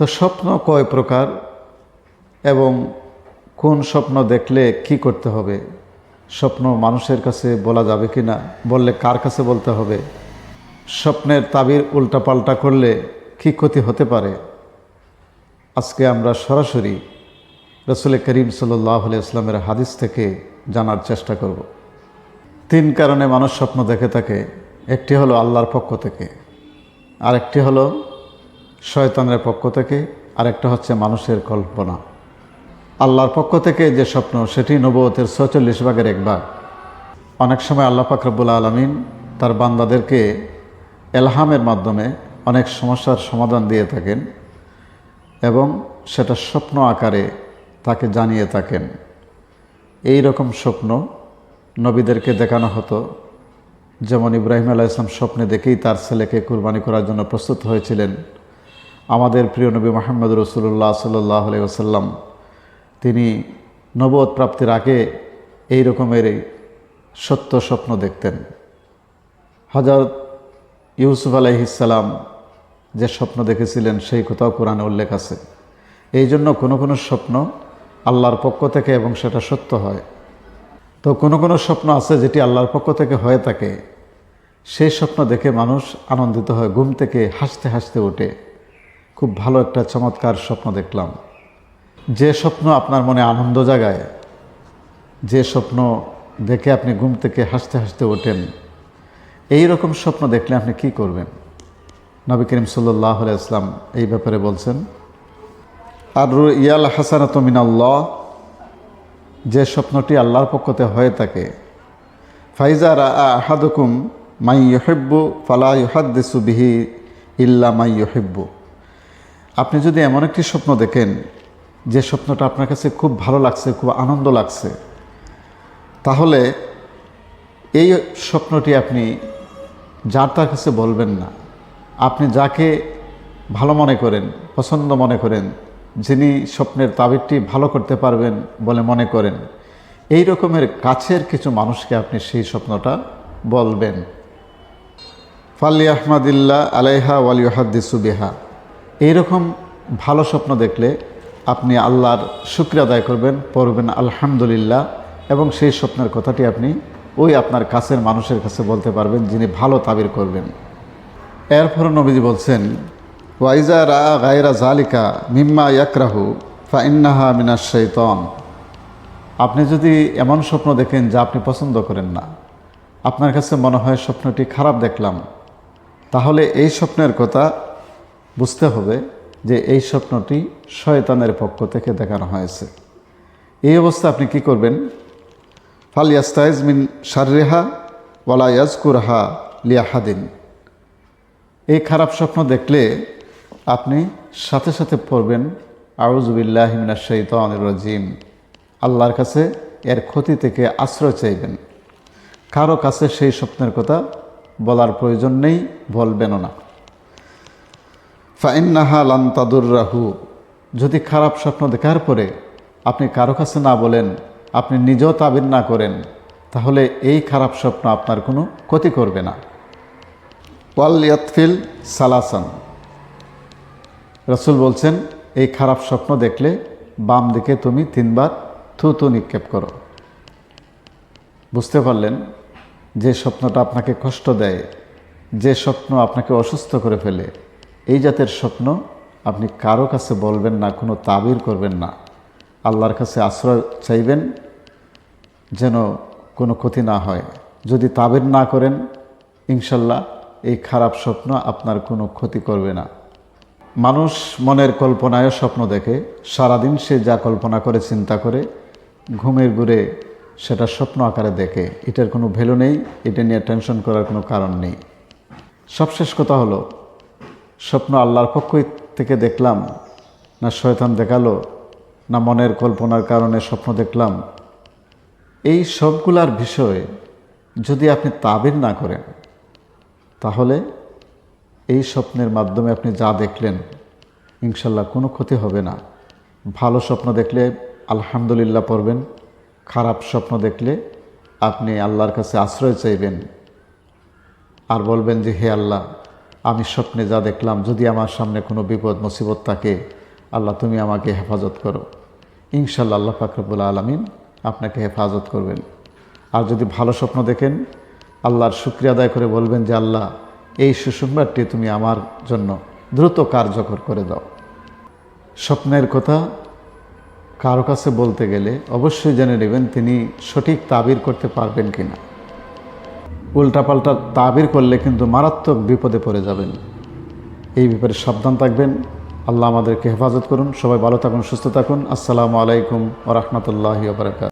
তো স্বপ্ন কয় প্রকার এবং কোন স্বপ্ন দেখলে কি করতে হবে? স্বপ্ন মানুষের কাছে বলা যাবে কি না? বললে কার কাছে বলতে হবে? স্বপ্নের তাবির উল্টাপাল্টা করলে কি ক্ষতি হতে পারে? আজকে আমরা সরাসরি রসুল করিম সাল্লাহ ইসলামের হাদিস থেকে জানার চেষ্টা করব। তিন কারণে মানুষ স্বপ্ন দেখে থাকে। একটি হলো আল্লাহর পক্ষ থেকে, আরেকটি হলো শয়তানের পক্ষ থেকে, আরেকটা হচ্ছে মানুষের কল্পনা। আল্লাহর পক্ষ থেকে যে স্বপ্ন, সেটি নবতের ছচল্লিশ ভাগের এক ভাগ। অনেক সময় আল্লাহ ফাকরবুল আলমিন তার বান্দাদেরকে এলহামের মাধ্যমে অনেক সমস্যার সমাধান দিয়ে থাকেন এবং সেটা স্বপ্ন আকারে তাকে জানিয়ে থাকেন। এই রকম স্বপ্ন নবীদেরকে দেখানো হতো। যেমন ইব্রাহিম আলাহ ইসলাম স্বপ্নে দেখেই তার ছেলেকে কুরবানি করার জন্য প্রস্তুত হয়েছিলেন। আমাদের প্রিয় নবী মোহাম্মদ রসুল্লাহ সাল্লাহ আলাইসাল্লাম তিনি নবদ প্রাপ্তির আগে এই রকমের সত্য স্বপ্ন দেখতেন। হজরত ইউসুফ আলাইহিসাল্লাম যে স্বপ্ন দেখেছিলেন, সেই কথাও কোরআনে উল্লেখ আছে। এই জন্য কোনো কোনো স্বপ্ন আল্লাহর পক্ষ থেকে এবং সেটা সত্য হয়। তো কোনো কোনো স্বপ্ন আছে যেটি আল্লাহর পক্ষ থেকে হয়ে থাকে। সেই স্বপ্ন দেখে মানুষ আনন্দিত হয়, ঘুম থেকে হাসতে হাসতে ওঠে। খুব ভালো একটা চমৎকার স্বপ্ন দেখলাম। যে স্বপ্ন আপনার মনে আনন্দ জাগায়, যে স্বপ্ন দেখে আপনি ঘুম থেকে হাসতে হাসতে ওঠেন এই রকম স্বপ্ন দেখলে আপনি কি করবেন? নবী করিম সাল্লাহ ইসলাম এই ব্যাপারে বলছেন আর ইয়াল হাসানাত মিনাল্লাহ যে স্বপ্নটি আল্লাহর পক্ষতে হয়ে থাকে, ফাইজা রা আহাদুকুম মাই ইহেব্বু ফালা ইহাদ্দিসু বিহি ইল্লা মাই ইহেব্বু আপনি যদি এমন একটি স্বপ্ন দেখেন, যে স্বপ্নটা আপনার কাছে খুব ভালো লাগছে, খুব আনন্দ লাগছে, তাহলে এই স্বপ্নটি আপনি যার তার কাছে বলবেন না। আপনি যাকে ভালো মনে করেন, পছন্দ মনে করেন, যিনি স্বপ্নের তাবিরটি ভালো করতে পারবেন বলে মনে করেন, এই রকমের কাছের কিছু মানুষকে আপনি সেই স্বপ্নটা বলবেন। ফালি আহমদিল্লা আলাইহা ওয়ালিহাদ্দিসু বিহা। এইরকম ভালো স্বপ্ন দেখলে আপনি আল্লাহর শুক্রিয়া আদায় করবেন, পড়বেন আলহামদুলিল্লাহ, এবং সেই স্বপ্নের কথাটি আপনি ওই আপনার কাছের মানুষের কাছে বলতে পারবেন যিনি ভালো তাবির করবেন। এরপর নবীজি বলছেন ওয়াইজা রা গায়রা জালিকা মিম্মা ইয়াকরাহু ফা ইন্নাহা মিনা শৈতন আপনি যদি এমন স্বপ্ন দেখেন যা আপনি পছন্দ করেন না, আপনার কাছে মনে হয় স্বপ্নটি খারাপ দেখলাম, তাহলে এই স্বপ্নের কথা বুঝতে হবে যে এই স্বপ্নটি শয়তানের পক্ষ থেকে দেখানো হয়েছে। এই অবস্থা আপনি কি করবেন? ফাল ইয়াস্তাইজ মিন শাররেহা ওয়ালা ইয়াজকুরহা লিয়াহাদিন এই খারাপ স্বপ্ন দেখলে আপনি সাথে সাথে পড়বেন আউজুবিল্লাহিমিনা শৈতান রাজিম। আল্লাহর কাছে এর ক্ষতি থেকে আশ্রয় চাইবেন। কারও কাছে সেই স্বপ্নের কথা বলার প্রয়োজন নেই, বলবেনও না। ফাইন্নাহা লান্তাদুর রাহু যদি খারাপ স্বপ্ন দেখার পরে আপনি কারও কাছে না বলেন, আপনি নিজেও তাবির না করেন, তাহলে এই খারাপ স্বপ্ন আপনার কোনো ক্ষতি করবে না। ওয়াল ইয়াতফিল সালাসান। রসুল বলছেন, এই খারাপ স্বপ্ন দেখলে বাম দিকে তুমি তিনবার থু থু নিক্ষেপ করো। বুঝতে পারলেন, যে স্বপ্নটা আপনাকে কষ্ট দেয়, যে স্বপ্ন আপনাকে অসুস্থ করে ফেলে এই জাতের স্বপ্ন আপনি কারও কাছে বলবেন না, কোনো তাবির করবেন না। আল্লাহর কাছে আশ্রয় চাইবেন যেন কোনো ক্ষতি না হয়। যদি তাবির না করেন, ইনশাল্লাহ এই খারাপ স্বপ্ন আপনার কোনো ক্ষতি করবে না। মানুষ মনের কল্পনায় স্বপ্ন দেখে, সারাদিন সে যা কল্পনা করে, চিন্তা করে, ঘুমের ঘুরে সেটা স্বপ্ন আকারে দেখে। এটার কোনো ভ্যালু নেই, এটা নিয়ে টেনশন করার কোনো কারণ নেই। সবশেষ কথা হলো স্বপ্ন আল্লাহর পক্ষ থেকে দেখলাম, না শয়তান দেখাল, না মনের কল্পনার কারণে স্বপ্ন দেখলাম। এই সবগুলার বিষয়ে যদি আপনি তাবির না করেন, তাহলে এই স্বপ্নের মাধ্যমে আপনি যা দেখলেন, ইনশাল্লাহ কোনো ক্ষতি হবে না। ভালো স্বপ্ন দেখলে আলহামদুলিল্লাহ পড়বেন, খারাপ স্বপ্ন দেখলে আপনি আল্লাহর কাছে আশ্রয় চাইবেন। আর বলবেন যে, হে আল্লাহ আমি স্বপ্নে যা দেখলাম, যদি আমার সামনে কোনো বিপদ, মুসিবত থাকে, আল্লাহ তুমি আমাকে হেফাজত করো। ইনশাল্লাহ আল্লাহ ফাকরবুল আলমিন আপনাকে হেফাজত করবেন। আর যদি ভালো স্বপ্ন দেখেন, আল্লাহর শুক্রিয়া আদায় করে বলবেন যে, আল্লাহ, এই সুসংবাদটি তুমি আমার জন্য দ্রুত কার্যকর করে দাও। স্বপ্নের কথা কারও কাছে বলতে গেলে অবশ্যই জেনে নেবেন তিনি সঠিক তাবির করতে পারবেন কি না উল্টাপাল্টা তাবির করলে কিন্তু মারাত্মক বিপদে পড়ে যাবেন। এই ব্যাপারে সাবধান থাকবেন। আল্লাহ আমাদেরকে হেফাজত করুন। সবাই ভালো থাকুন, সুস্থ থাকুন। আসসালামু আলাইকুম ওরহমতুল্লাহি বারকাত